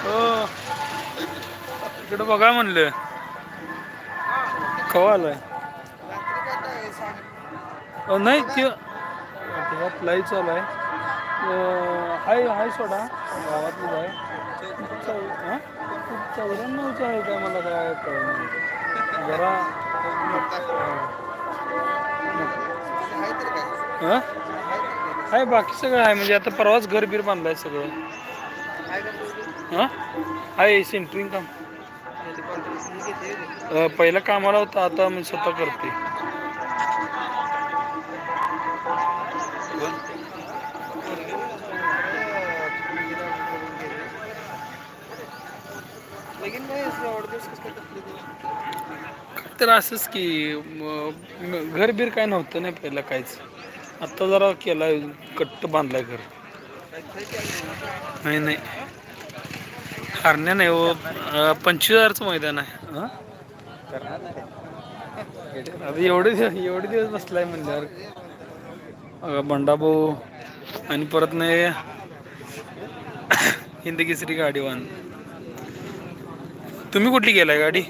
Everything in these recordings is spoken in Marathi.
हो. इकडं बघा म्हणलं. कवा आलाय? नाही ते त्याच्यात लाईव्ह चालू आहे. हाय हाय सोडा. गावातलीच आहे खूप चौ- खूप चौऱ्याण्णवचं आहे काय मला काय कळलं जरा हां? आहे बाकी सगळं आहे. म्हणजे आता परवाच घर बीर बांधलाय सगळं. हां? आहे सेंटरिंग काम. पहिलं कामाला होता आता मी स्वतः करते तर असंच की घर बीर काय नव्हतं नाही पहिलं काहीच. आत्ता जरा केला कट्ट बांधलाय घर नाही नाही. हरण्या नाही हो पंचवीस हजारचं मैदान आहे. आता एवढे दिवस एवढे दिवस बसलाय म्हणल्यावर. बंडाभाऊ आणि परत नाही हिंद केसरी गाडीवान तुम्ही कुठली गेलाय गाडी?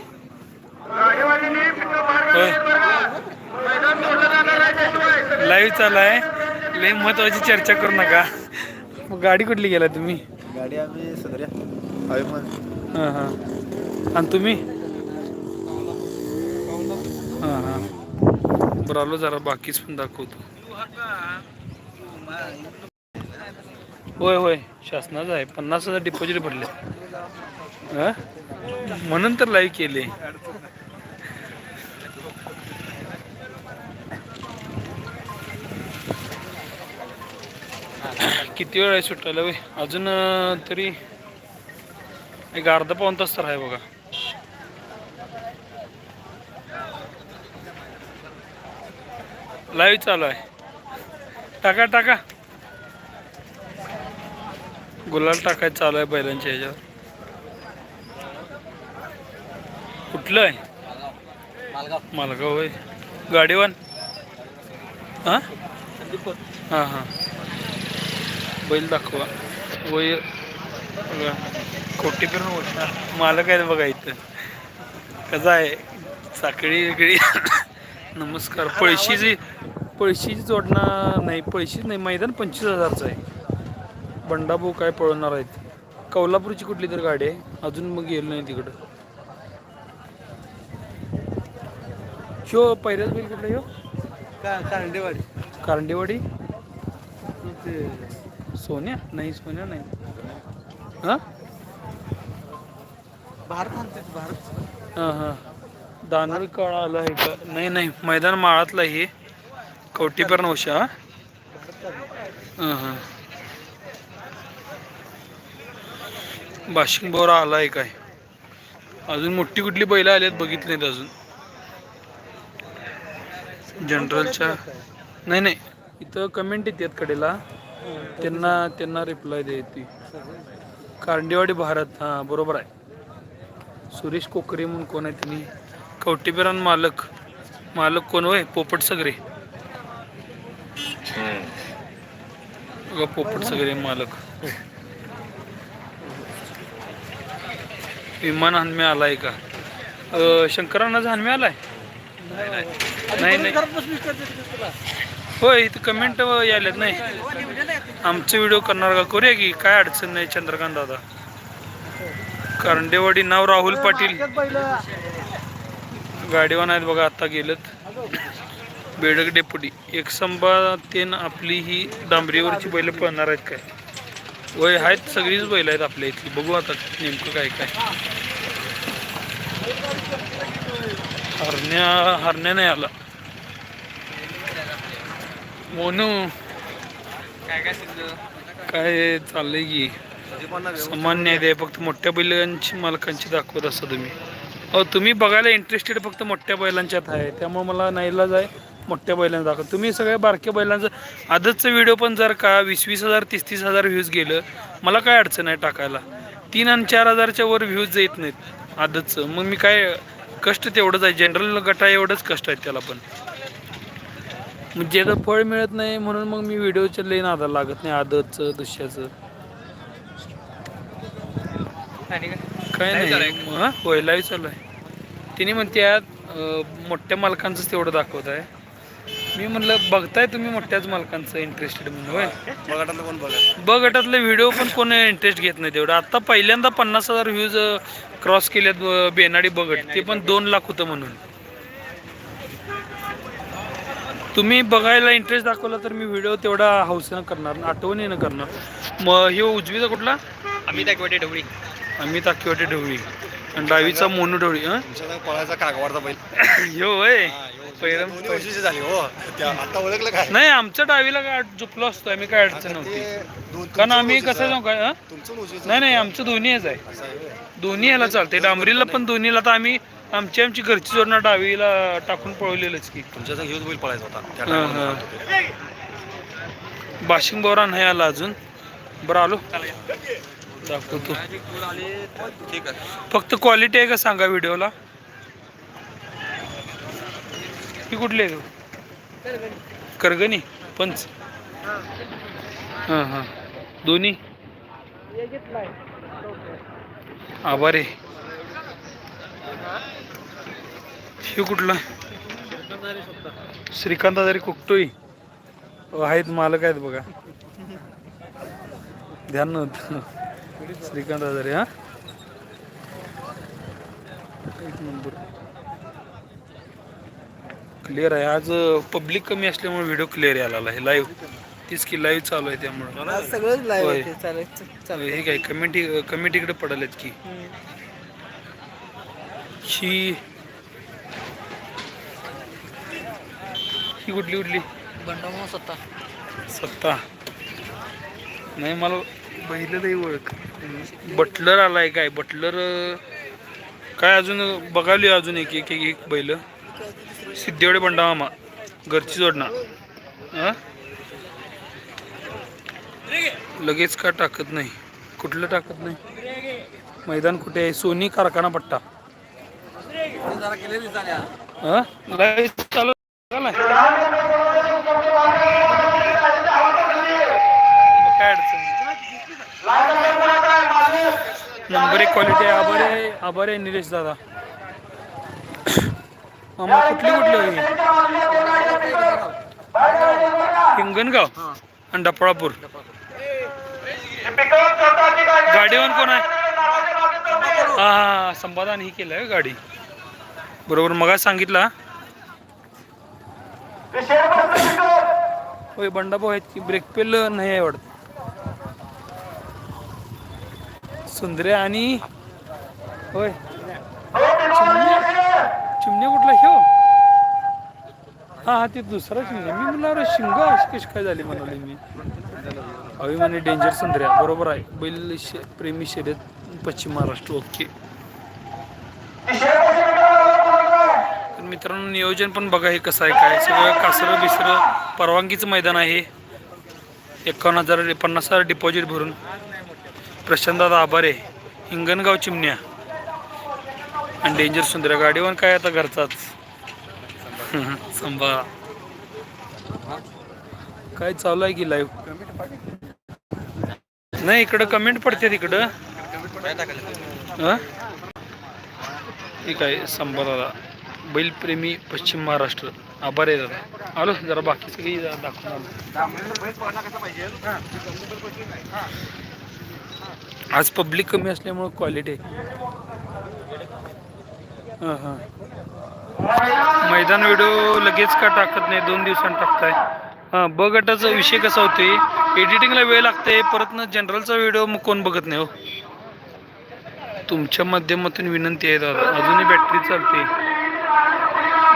होय. लाईव्ह चालू आहे. लय महत्वाची चर्चा करू नका. मग गाडी कुठली गेला तुम्ही? गाडी आम्ही हां हां. आणि तुम्ही? हां हां. बरं आलो जरा बाकीच पण दाखवतो. होय होय. शासनाचं आहे. पन्नास हजार डिपॉझिट भरले. हां? म्हणून तर लाईव्ह केले. किती वेळ आहे सुटायला वय अजून तरी एक अर्धा पाऊन तास तर आहे बघा. लाईव्ह चालू आहे. टाका टाका. गुलाल टाकायचं चालू आहे बैलांच्या ह्याच्यावर. कुठलं आहे? मालगाव होय. गाडीवान. हां? हां हां. बैल दाखवा. वय बघा. कोटी फिरून मोठा मालक आहे बघा इथं. कसं आहे? साखळी वेगळी नमस्कार. पळशीची पळशीची जोडणं नाही. पळशीच नाही. मैदान पंचवीस हजारचं आहे. बंडाभाऊ काय पळवणार आहेत? कौलापूरची कुठली तर गाडी आहे. अजून मग गेलो नाही तिकडं. ह्यो पहिल्याच बैल कुठला ह्यो कारंडेवाडी. कारंडेवाडी? सोन्या? नाही सोन्या नाही. हां? भारत हां हां. दानवी काळा आला आहे का? नाही नाही. मैदान माळातलं हे. कवटीपर नवशा हां हां. बाशिंग बोरा आला आहे काय? अजून मोठी कुठली बैलं आल्यात बघितली नाहीत अजून. जनरलच्या नाही नाही. इथं कमेंट येतात कडेला. त्यांना त्यांना रिप्लाय द्यायची. कारंडेवाडी भारत हां बरोबर आहे. सुरेश कोकरे म्हणून कोण आहे तुम्ही कवटीबिरान मालक. मालक कोण होय? पोपट सगरे. बघा पोपट सगरे मालक. विमान हनमे आलाय का? अं, शंकरांनाचा हनमे आलाय? नाही नाही. होय इथं कमेंट यायलेत नाही. आमचे व्हिडिओ करणार का? करूया की काय अडचण नाही चंद्रकांत दादा. कारंडेवाडी नाव राहुल पाटील. गाडीवान आहेत बघा आता गेलेत. बेडक डेपुटी एक संभा तेन आपली ही डांबरीवरची बैल पळणार आहेत काय? वय आहेत सगळीच बैल आहेत आपल्या इथली. बघू आता नेमकं काय काय. हरण्या हरण्या नाही आला. मोनू. काय चाललंय की? समान न्याय द्या फक्त मोठ्या बैलांची मालकांची दाखवत असता तुम्ही. अहो तुम्ही बघायला इंटरेस्टेड फक्त मोठ्या बैलांच्यात आहे. त्यामुळे मला नाईलाज आहे मोठ्या बैलांना दाखव. तुम्ही सगळ्या बारक्या बैलांचं आजचं व्हिडिओ पण जर का वीस वीस हजार तीस तीस हजार व्ह्यूज गेलं मला काय अडचण आहे टाकायला? तीन आणि चार हजारच्या वर व्ह्यूज येत नाहीत आजचं मग मी काय कष्ट तेवढंच आहे. जनरल गटा एवढंच कष्ट आहेत त्याला पण. म्हणजे आता फळ मिळत नाही म्हणून मग मी व्हिडिओच्या लई नादाला लागत नाही आदतचं दुसऱ्याचं. काय नाही हा होय लाईव्ह चालू आहे. तिने म्हणत्यात अं, मोठ्या मालकांचंच तेवढं दाखवत आहे. मी म्हणलं बघताय तुम्ही मोठ्याच मालकांचं इंटरेस्टेड म्हणून होय? ब गटातले व्हिडिओ पण कोण इंटरेस्ट घेत नाही तेवढं. आता पहिल्यांदा पन्नास हजार व्ह्यूज क्रॉस केल्यात बेनाडी बगट ते पण दोन लाख होतं म्हणून. तुम्ही बघायला इंटरेस्ट दाखवला तर मी व्हिडिओ तेवढा हौसेनं करणार आठवणीनं करणार. मग हे उजवीचा कुठला? आम्ही त्या गोटे ढवळी. आम्ही ताकीवाटे ढवळी. आणि डावीचा मोनू ढवळी हं? तुमच्या पळायचा कागवारचा बैल. ह्यो. होय पहिलं दोन्ही वर्षीची झाली हो. त्या आता ओळखलं काय? नाही आमच्या डावीला काय झोपलो असतो आम्ही काय अडचण नव्हती. कारण आम्ही कसं जाऊ काय हं? नाही नाही आमचं दोन्ही आहे. दोन्ही ह्याला चालते डांबरीला पण दोन्हीला तर आम्ही आमची आमची घरची जोडणं डावीला टाकून पळवलेलंच की. तुमच्या संग ह्योच बैल पळायचा होता. त्या हा, टायमाला हा. पळत होते. बाशिंग बोरा नाही आला अजून. बरं आलो. दाखवतो. ठीक आहे फक्त क्वालिटी आहे का सांगा व्हिडिओला? ही कुठली आहे? तू करगणी पंच. हां हां. दोन्ही? आभारे. हे कुठला? श्रीकांत आजारी कुकटोई आहेत मालक आहेत बघा. ध्यान नव्हतं. श्रीकांत आजारी हा? एक नंबर. क्लिअर आहे. आज पब्लिक कमी असल्यामुळे व्हिडिओ क्लिअर यायला आहे लाईव्ह तीच की लाईव्ह चालू आहे त्यामुळे. सगळंच. लाईव्ह हे काय कमेंट कमेंट इकडे पडालेत की. ही ही कुठली कुठली? बंडामो सत्ता. सत्ता. नाही मला बैल ओळख. बटलर आलाय काय? बटलर काय अजून बघाली अजून एक एक एक एक बैल. सिद्धेवडे बंडा मामा घरची जोडणा. हा? लगेच का टाकत नाही? कुठलं टाकत नाही? मैदान कुठे आहे? सोनी कारखाना पट्टा. हा? लाईव्ह चालू काय अडचण. नंबर एक क्वालिटी आहे. आभार आहे. आभार आहे निलेश दादा. मामा कुठली कुठली होई हिंगणगाव? आणि डपळापूर गाडीवर कोण आहे? हा संपादन ही केलं गाडी. बरोबर मग सांगितला. होय बंडाभाऊ आहेत की ब्रेक पेल नाही आहे वाटत. सुंदरे आणि होय. चिमण्या कुठला ह्यो हो? हा? हा ते दुसरा चिमण्या. मी म्हणलं शिंग अशी कशी काय झाली म्हणाले मी. अभिमानी डेंजर सुंदर्या बरोबर आहे. बैल शे- प्रेमी शर्यत पश्चिम महाराष्ट्र ओके तर मित्रांनो नियोजन पण बघा हे कसं आहे काय सगळं कासरं बिसरं परवानगीचं मैदान आहे एकावन्न हजार पन्नास हजार डिपॉझिट भरून. प्रशांतदादा आभारे हिंगणगाव चिमण्या. आणि डेंजर सुंदर गाडीवर काय आता घरचाच? संभा काय चालू आहे की लाईव्ह नाही इकडं कमेंट पडते तिकडं. काय ठीक आहे संभाराला बैलप्रेमी पश्चिम महाराष्ट्र. आभार आहे दादा. आलो जरा बाकी सगळी दाखवून आज पब्लिक कमी असल्यामुळे क्वालिटी हां हां. मैदान व्हिडिओ लगेच का टाकत नाही? दोन दिवसांनी टाकताय. हां ब गटाचा विषय कसा होतोय. एडिटिंगला वेळ लागते परत ना जनरलचा व्हिडिओ मग कोण बघत नाही हो. तुमच्या माध्यमातून विनंती आहे दादा. अजूनही बॅटरी चालते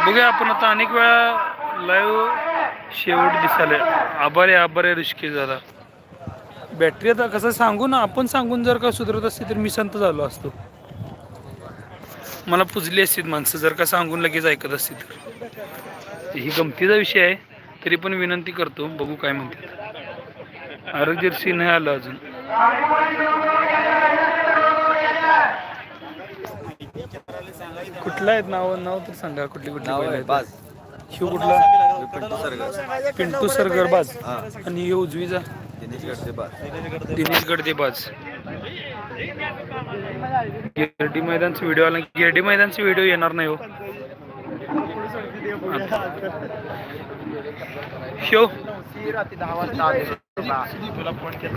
बघूया आपण आता अनेक वेळा लाईव्ह शेवट दिसायला आभार आभार ऋषिकेश दादा. बॅटरी आता कसं सांगू ना आपण सांगून जर का सुधारत असते तर मी संत झालो असतो. मला पुजली असतील माणसं जर का सांगून लगेच ऐकत असतील तर. ही गमतीचा विषय आहे तरी पण विनंती करतो बघू काय म्हणतात. आरोग्य नाही आलं अजून. कुठला आहेत नाव? नाव तर सांगा कुठली कुठली बैल आहेत? शिव कुठला? पिंटू सरगर. पिंटू सरगरबाज हा. आणि हे उजवीचा? दिनेश गडसे बाज. दिनेश गडदेबाज गिरडी मैदानचा व्हिडिओ आला. गिरडी मैदानचा व्हिडिओ येणार नाही हो. शो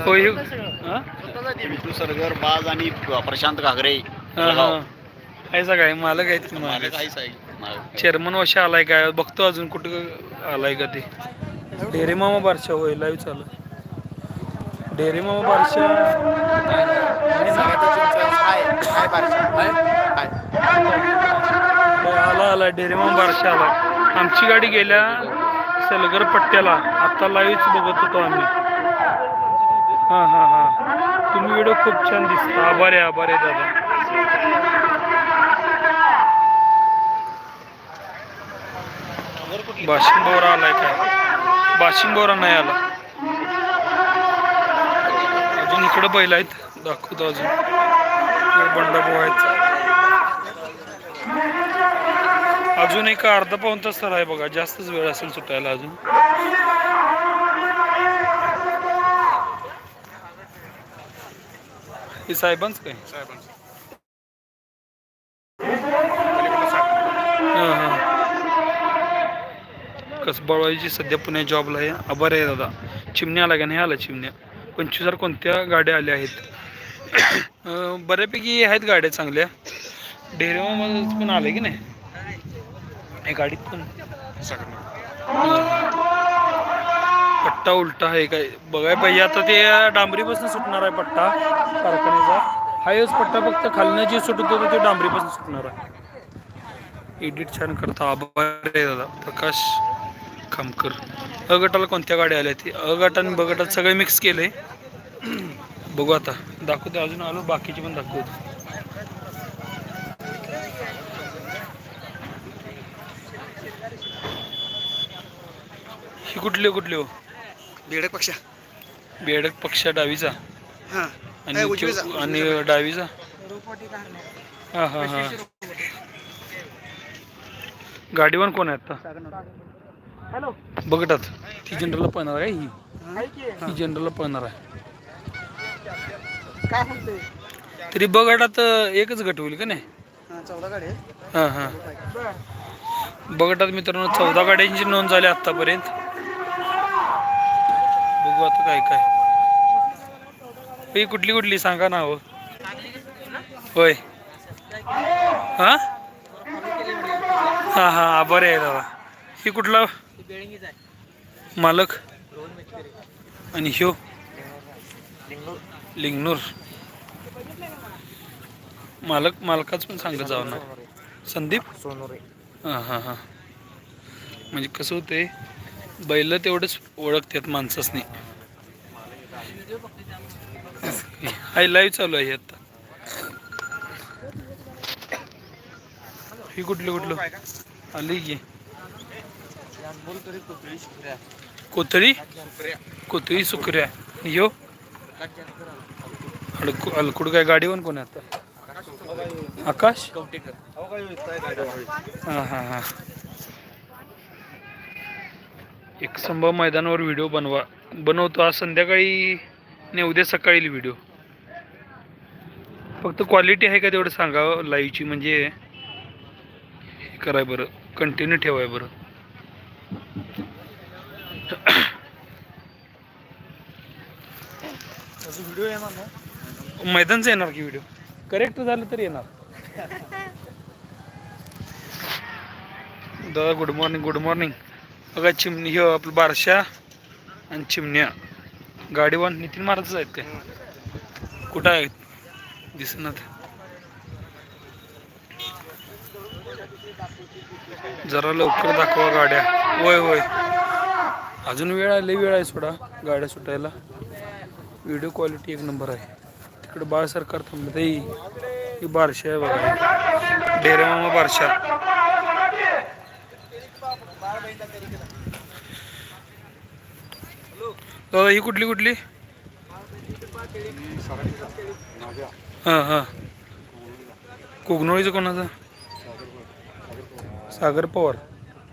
होय. हा? पिंटू सरगर बाज आणि प्रशांत घागरे. हा, हा. आहे सगळं मालक आहेत की मालक? आहे चेअरमन वर्ष आलाय काय बघतो अजून कुठं आलाय का ते. डेरे मामा बारशा होय लाईव्ह चालू. डेरे मामा बारशा होय, आला आला डेरे मामा बारशा आला. आमची गाडी गेल्या सलगर पट्ट्याला. आता लाईव्हच बघत होतो आम्ही. हा हा हा. तुम्ही व्हिडिओ खूप छान दिसता. आभार आहे आभार आहे दादा. बाशिंग बोरा आलाय काय बाशिंग बोरा नाही आला. अजून इकडं बैल आहेत. दाखवतो अजून. बंड बंडाभाऊ आहेत. अजून एक अर्धा पाऊन तास तर आहे बघा. जास्तच वेळ असेल सुटायला अजून. हे साहेबांच काय? हां हां कसबाळवाईची सध्या पुणे जॉबला आहे. आभार आहे दादा. चिमण्या आला का नाही? आला चिमण्या. पंचवीस हजार कोणत्या गाड्या आल्या आहेत? बऱ्यापैकी आहेत गाड्या चांगल्या. डेरेमध्ये पण आले की नाही गाडीत पण. पट्टा उलटा आहे काय? बघाय पाहिजे. आता ते डांबरीपासून सुटणार आहे पट्टा कारखान्याचा. हायच पट्टा फक्त खालनं जे सुटत होतं ते डांबरीपासून सुटणार आहे. एडिट छान करता. आभार आहे दादा. प्रकाश. खामकर अ गटाला कोणत्या गाड्या आल्या ते? अ गट आणि ब गटात सगळे मिक्स केले. बघू आता. दाखवतो अजून आलो बाकीचे पण दाखवतो ही कुठली कुठली हो? बेडक पक्षा. बेडक पक्षा डावीचा. हां. आणि आणि डावीचा. हा हा हा. गाडीवर कोण आहे आता? बघतात. ती जनरलला पळणार आहे ही? ही जनरलला पळणार आहे. तरी बगटात एकच गट होईल का नाही? चौदा गाडी हां हां. बगटात मित्रांनो चौदा गाड्यांची नोंद झाली आतापर्यंत बघू आता काय काय. ही कुठली कुठली? सांगा ना हो. होय. हा हा हा बरं आहे दादा. ही कुठला? मालक आणि ह्यो? लिंगनूर. मालक मालकाच पण सांगत जाऊ ना. संदीप? सोनोरे. हां हां हां. म्हणजे कसं होतंय बैल तेवढंच ओळखतात माणसासनी. हाय लाईव्ह चालू आहे आता. ही कुठलं कुठलं? आली की. कोथळी कोथळी सुकऱ्या. यो. अडकू अलकुड काय गाडीवर कोण आता? आकाश? हां हां हां. एक संभव मैदानावर व्हिडिओ बनवा. बनवतो आज संध्याकाळी नाही उद्या सकाळी व्हिडिओ. फक्त क्वालिटी आहे का तेवढं सांगा हो, लाईव्हची म्हणजे हे कराय बरं कंटिन्यू ठेवाय बरं. व्हिडिओ येणार ना? मैदानचं येणार की व्हिडिओ? करेक्ट झालं तर येणार. दादा गुड मॉर्निंग गुड मॉर्निंग बघा चिमणी हे आपलं बारशा आणि चिमण्या. गाडीवान नितीन महाराजच आहेत काय? कुठं आहेत? दिसणार जरा लवकर दाखवा गाड्या. होय होय. अजून वेळ आहे लई वेळ आहे सोडा गाड्या सुटायला. व्हिडिओ क्वालिटी एक नंबर आहे. तिकडे बाळ सरकार थांबत ही ही बारशा आहे बघा. डेरे मामा बारशा दादा ही कुठली कुठली? हां हां. कोगनोळीचं कोणाचं? सागर पवार.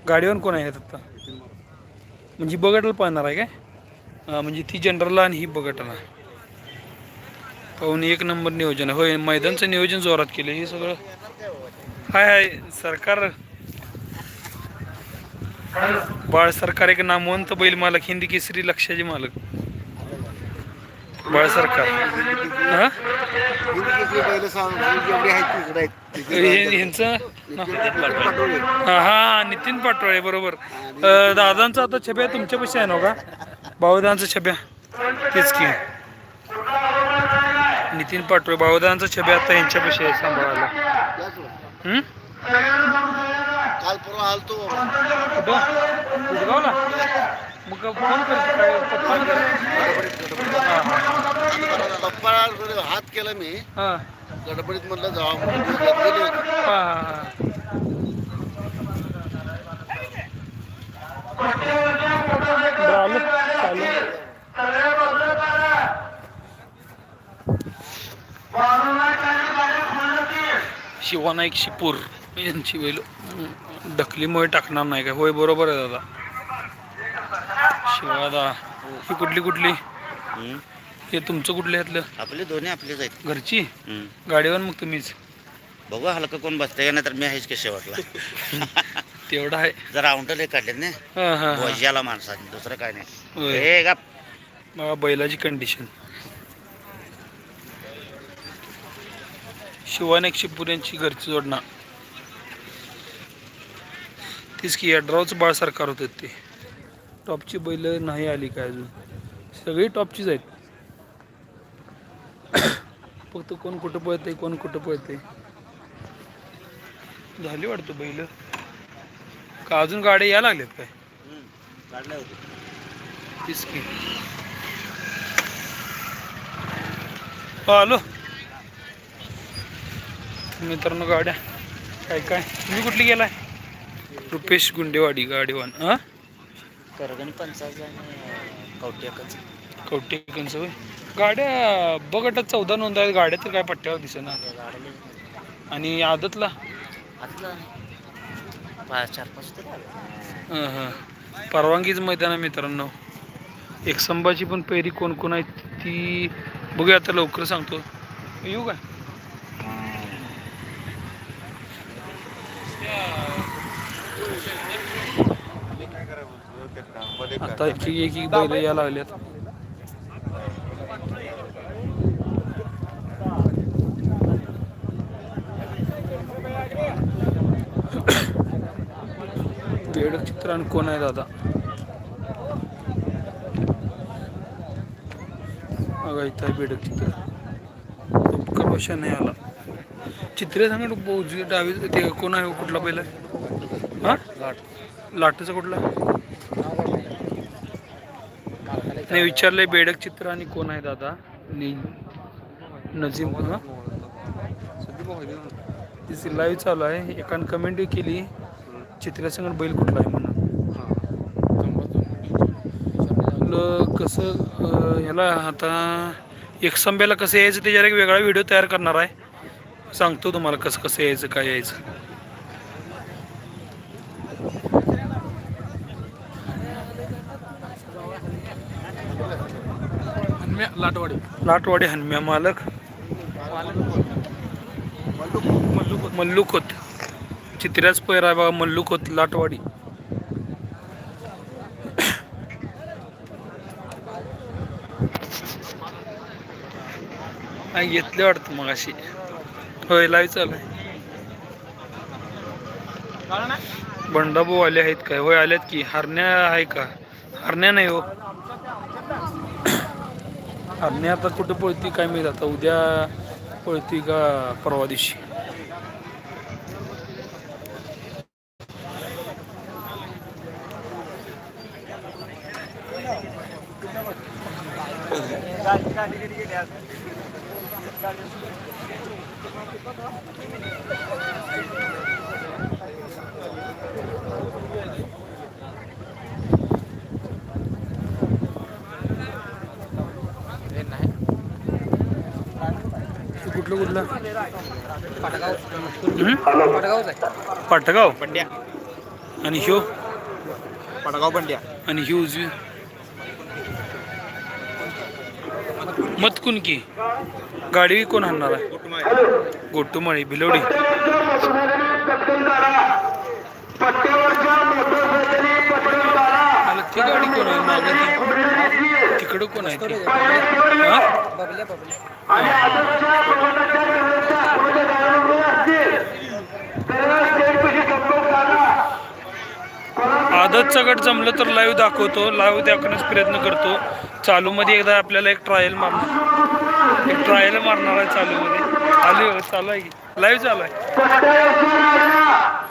गाडीवर कोण आहे आता? म्हणजे बघायला पाहणार आहे काय? म्हणजे ती जनरलला आणि ही बगटाला पाहून एक नंबर नियोजन होय मैदानचं नियोजन जोरात केलं हे सगळं हाय हाय सरकार. बाळ सरकार एक नामवंत बैल मालक हिंदी केसरी लक्षाचे मालक. बाळ सरकार. हा? ह्यांचं? हा नितीन पाटोळे बरोबर. दादांचा आता छब्या तुमच्यापाशी आहे ना हो का? बावदांचा छब्या. तेच की. नितीन पाटोळे बावदांचा छब्या आता यांच्यापाशी आहे सांभाळायला. हम्म? काल परवा आलतो कुठं मग फोन करतो पप्पा हात केला मी गडबडीत म्हटलं जावा म्हणून गेले होते. हा हा बरं, आलो चालू शिवानाईक शिपूर यांची बैल ढकलीमुळे टाकणार नाही काय होय बरोबर आहे दादा. शिवादा ही कुठली कुठली? हे तुमचं कुठलं यातलं? आपले दोन्ही आपलेच आहेत. घरची. गाडीवर मग तुम्हीच? बघू हलकं कोण बसतंय का नाही तर मी आहेच कसे वाटला तेवढं आहे. जरा औंटले काढले ना. माणसाने दुसरं काय नाही. हे बघा बैलाची कंडिशन शिवान एक शिवपुऱ्यांची घरची जोडणा. तीच की अड्रावचं बाळ सरकार होतं ते. टॉपची बैल नाही आली काय अजून? सगळी टॉपचीच आहेत. फक्त कोण कुठं पळते कोण कुठं पळते झाली वाटतं बैल? का अजून गाड्या या लागल्यात काय? काढले हॅलो तीच की मित्रांनो गाड्या. काय काय? तुम्ही कुठली गेलाय? रुपेश गुंडेवाडी गाडीवान हा करगणी पंचायत कवटेकनचं होय. गाड्या बघटात चौदा नोंद आहेत. गाड्या तर काय पट्ट्यावर दिसेना आणि आदतला? चार पाच. हं, हं. परवानगीच मैदान आहे मित्रांनो. एक संभाची पण पैरी कोण कोण आहे ती बघूया आता लवकर सांगतो. येऊ काय आता एक एक एक बैल यायला लागल्यात. बेडक चित्रान कोण आहे दादा? बघा इथं आहे बेडक चित्र. उपकर भाषा नाही आला. चित्रे सांगा डावी ते कोण आहे? कुठला पहिला हा? लाटचा कुठला? नाही विचारलंय बेडक चित्र आणि कोण आहे दादा? नजीम तिची लाईव्ह चालू आहे. एकानं कमेंट केली. चित्रासंगत बैल कुठला आहे म्हणून. आपलं कसं ह्याला आता एक संब्याला कसं यायचं त्याच्यावर एक वेगळा व्हिडिओ तयार करणार आहे. सांगतो तुम्हाला कसं कसं यायचं काय यायचं. लाटवाडी. लाटवाडी हनम्या मालक. मल्लू खोत चित्र्याच पैर आहे बघा मल्लू खोत लाटवाडी. हा, घेतले वाटतं मग अशी होय लाईव्ह चालू आहे. बंडाभाऊ आले आहेत काय? होय आल्यात की. हरण्या आहे का? हरण्या नाही हो. आणि आता कुठं पळती काय माहीत आता. उद्या पळती का परवा दिवशी. कुठलं कुठलं? पाटगाव आणि ह्यो? पडगाव बंड्या. आणि ही उजवी? मत कुणकी गाडी कोण आणणार आहे? गोटुमाळी भिलवडी ती गाडी कोण आहे? मागं तिकडं कोण आहे ती? आदतचा गट जमलं तर लाईव्ह दाखवतो. लाईव्ह दाखवण्याचा प्रयत्न करतो. चालूमध्ये एकदा आपल्याला एक ट्रायल मारणार एक ट्रायल मारणार आहे चालूमध्ये. आली हो, चालू आहे लाईव्ह चालू आहे.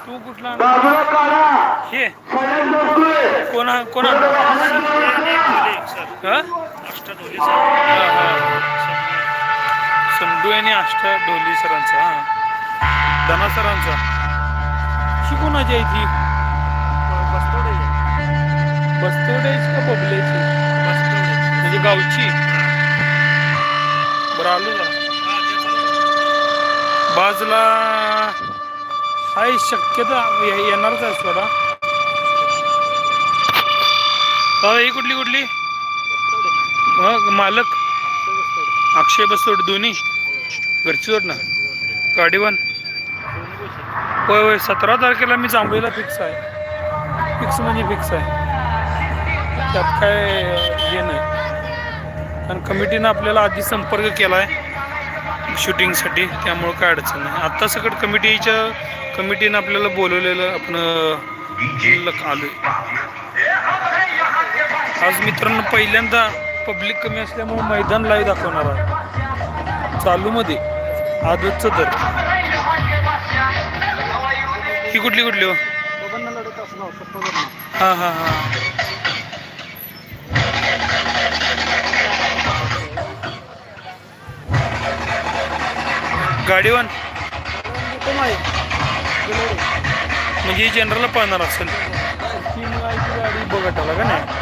तू कुठला? हे. कोण कोण? हा? संडू आणि आष्टा ढोली सरांचा हा. धना सरांचा. कोणाची आहे ती? बस्तवड्याची का बबल्याची म्हणजे गावची? बरं आलो बाजूला हाय शक्यता येणारच आहे थोडा दादा ही कुठली कुठली? मग मालक? अक्षय बसतोड दोन्ही? घरचीवर ना? गाडी वन होय होय सतरा तारखेला मी जांभळीला फिक्स आहे. फिक्स म्हणजे फिक्स आहे. त्यात काय हे नाही. कारण कमिटीनं आपल्याला आधी संपर्क केला आहे शूटिंगसाठी त्यामुळं काय अडचण नाही. आत्ता सगळं कमिटीच्या कमिटीनं आपल्याला बोलवलेलं आपण आलो आज मित्रांनो पहिल्यांदा पब्लिक कमी असल्यामुळे मैदान लाईव्ह दाखवणार आहे. चालूमध्ये आदतचं तर. ही कुठली कुठली हो? हां हां हां. गाडीवन? म्हणजे जनरलला पाहणार असेल. ती गाडी बघत आला का नाही?